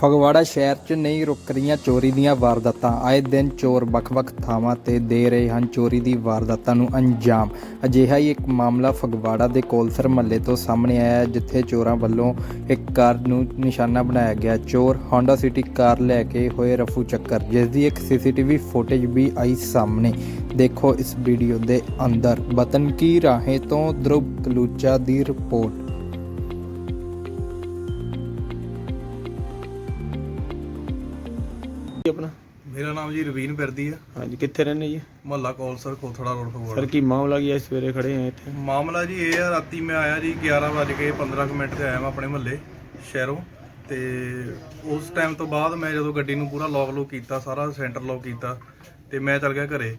ਫਗਵਾੜਾ ਸ਼ਹਿਰ 'ਚ ਨਹੀਂ ਰੁਕ ਰਹੀਆਂ ਚੋਰੀ ਦੀਆਂ ਵਾਰਦਾਤਾਂ। ਆਏ ਦਿਨ ਚੋਰ ਵੱਖ-ਵੱਖ ਥਾਵਾਂ ਤੇ ਦੇ ਰਹੇ ਹਨ ਚੋਰੀ ਦੀ ਵਾਰਦਾਤਾਂ ਨੂੰ ਅੰਜਾਮ। ਅਜਿਹਾ ਹੀ ਇੱਕ ਮਾਮਲਾ ਫਗਵਾੜਾ ਦੇ ਕੋਲਸਰ ਮਹੱਲੇ ਤੋਂ ਸਾਹਮਣੇ ਆਇਆ ਹੈ, ਜਿੱਥੇ ਚੋਰਾਂ ਵੱਲੋਂ ਇੱਕ ਕਾਰ ਨੂੰ ਨਿਸ਼ਾਨਾ ਬਣਾਇਆ ਗਿਆ। ਚੋਰ Honda City ਕਾਰ ਲੈ ਕੇ ਹੋਏ ਰਫੂ ਚੱਕਰ ਜਿਸ ਦੀ ਇੱਕ ਸੀਸੀਟੀਵੀ ਫੁਟੇਜ ਵੀ ਆਈ ਸਾਹਮਣੇ। ਦੇਖੋ ਇਸ ਵੀਡੀਓ ਦੇ ਅੰਦਰ। ਬਤਨਕੀ ਰਾਹੇ ਤੋਂ? ਧਰੁਵ ਕਲੂਚਾ ਦੀ ਰਿਪੋਰਟ। ਆਪਣਾ? ਮੇਰਾ ਨਾਮ ਜੀ ਰਵੀਨ ਬਿਰਦੀ ਹੈ ਹਾਂਜੀ ਕਿੱਥੇ ਰਹਿੰਦੇ ਜੀ? ਮੁਹੱਲਾ ਕੌਲਸਰ ਕੋਥੜਾ ਰੋਡ ਸਰ ਫਗਵਾੜਾ ਕੀ ਮਾਮਲਾ ਕੀ ਹੈ ਸਵੇਰੇ ਖੜੇ ਆ ਇੱਥੇ। ਮਾਮਲਾ ਜੀ ਇਹ ਆ ਰਾਤੀ ਮੈਂ ਆਇਆ ਜੀ 11 ਵਜੇ ਕੇ 15 ਕੁ ਮਿੰਟ ਤੇ ਆਇਆ ਮੈਂ ਆਪਣੇ ਮੁਹੱਲੇ ਸ਼ਹਿਰੋਂ। ਤੇ ਉਸ ਟਾਈਮ ਤੋਂ ਬਾਅਦ ਮੈਂ ਜਦੋਂ ਗੱਡੀ ਨੂੰ ਪੂਰਾ ਲੌਕ ਲੋ ਕੀਤਾ ਸਾਰਾ ਸੈਂਟਰ ਲੌਕ ਕੀਤਾ ਤੇ ਮੈਂ ਚੱਲ ਗਿਆ ਘਰੇ।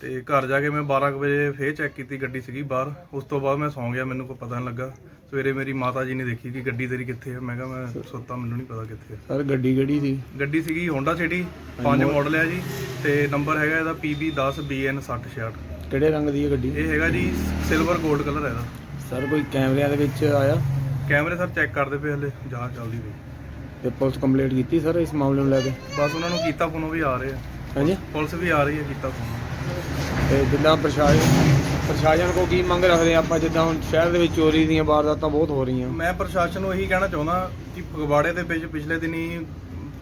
ਤੇ ਘਰ ਜਾ ਕੇ ਮੈਂ 12 ਕੁ ਵਜੇ ਫੇਰ ਚੈੱਕ ਕੀਤੀ ਗੱਡੀ ਸੀਗੀ ਬਾਹਰ। ਉਸ ਤੋਂ ਬਾਅਦ ਮੈਂ ਸੌਂ ਗਿਆ ਮੈਨੂੰ ਕੋਈ ਪਤਾ ਨਹੀਂ ਲੱਗਾ। ਸਵੇਰੇ ਮੇਰੀ ਮਾਤਾ ਜੀ ਨੇ ਦੇਖੀ ਕਿ ਗੱਡੀ ਤੇਰੀ ਕਿੱਥੇ ਹੈ ਮੈਂ ਕਿਹਾ ਮੈਂ ਸੁੱਤਾ ਮੈਨੂੰ ਨਹੀਂ ਪਤਾ ਕਿੱਥੇ ਹੈ ਸਰ ਗੱਡੀ ਕਿਹੜੀ ਸੀ? ਗੱਡੀ ਸੀਗੀ Honda City 5 ਮਾਡਲ ਹੈ ਜੀ ਤੇ ਨੰਬਰ ਹੈਗਾ ਇਹਦਾ PB10BN6066 ਕਿਹੜੇ ਰੰਗ ਦੀ ਹੈ ਗੱਡੀ? ਇਹ ਹੈਗਾ ਜੀ ਸਿਲਵਰ 골ਡ ਕਲਰ ਹੈ ਇਹਦਾ। ਸਰ ਕੋਈ ਕੈਮਰਿਆਂ ਦੇ ਵਿੱਚ ਆਇਆ? ਕੈਮਰੇ ਸਰ ਚੈੱਕ ਕਰਦੇ ਪਏ ਹਲੇ ਜਾਂਚ ਚੱਲਦੀ ਪਈ। ਤੇ ਪੁਲਿਸ ਕੰਪਲੀਟ ਕੀਤੀ ਸਰ ਇਸ ਮਾਮਲੇ ਨੂੰ ਲੈ ਕੇ? ਬਸ ਉਹਨਾਂ ਨੂੰ ਕੀਤਾ ਫੋਨ ਉਹ ਵੀ ਆ ਰਹੇ ਆ। ਹਾਂਜੀ। ਪੁਲਿਸ ਵੀ ਆ ਰਹੀ ਹੈ ਕੀਤਾ ਫੋਨ ਤੇ ਜਿੱਦਾਂ ਪ੍ਰਸ਼ਾਸਨ ਪ੍ਰਸ਼ਾਸਨ ਕੋ ਕੀ ਮੰਗ ਰੱਖਦੇ ਆ ਆਪਾਂ? ਜਿੱਦਾਂ ਹੁਣ ਸ਼ਹਿਰ ਦੇ ਵਿੱਚ ਚੋਰੀ ਦੀਆਂ ਵਾਰਦਾਤਾਂ ਬਹੁਤ ਹੋ ਰਹੀਆਂ। ਮੈਂ ਪ੍ਰਸ਼ਾਸਨ ਨੂੰ ਇਹੀ ਕਹਿਣਾ ਚਾਹੁੰਦਾ ਕਿ ਫਗਵਾੜੇ ਦੇ ਵਿੱਚ ਪਿਛਲੇ ਦਿਨੀ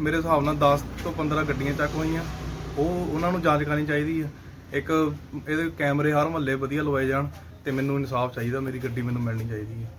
ਮੇਰੇ ਹਿਸਾਬ ਨਾਲ 10 ਤੋਂ 15 ਗੱਡੀਆਂ ਚੱਕ ਹੋਈਆਂ। ਉਹ ਉਹਨਾਂ ਨੂੰ ਜਾਂਚ ਕਰਨੀ ਚਾਹੀਦੀ ਹੈ ਇੱਕ ਇਹਦੇ ਕੈਮਰੇ ਹਰ ਮਹੱਲੇ ਵਧੀਆ ਲਵਾਏ ਜਾਣ ਤੇ ਮੈਨੂੰ ਇਨਸਾਫ ਚਾਹੀਦਾ, ਮੇਰੀ ਗੱਡੀ ਮੈਨੂੰ ਮਿਲਣੀ ਚਾਹੀਦੀ ਹੈ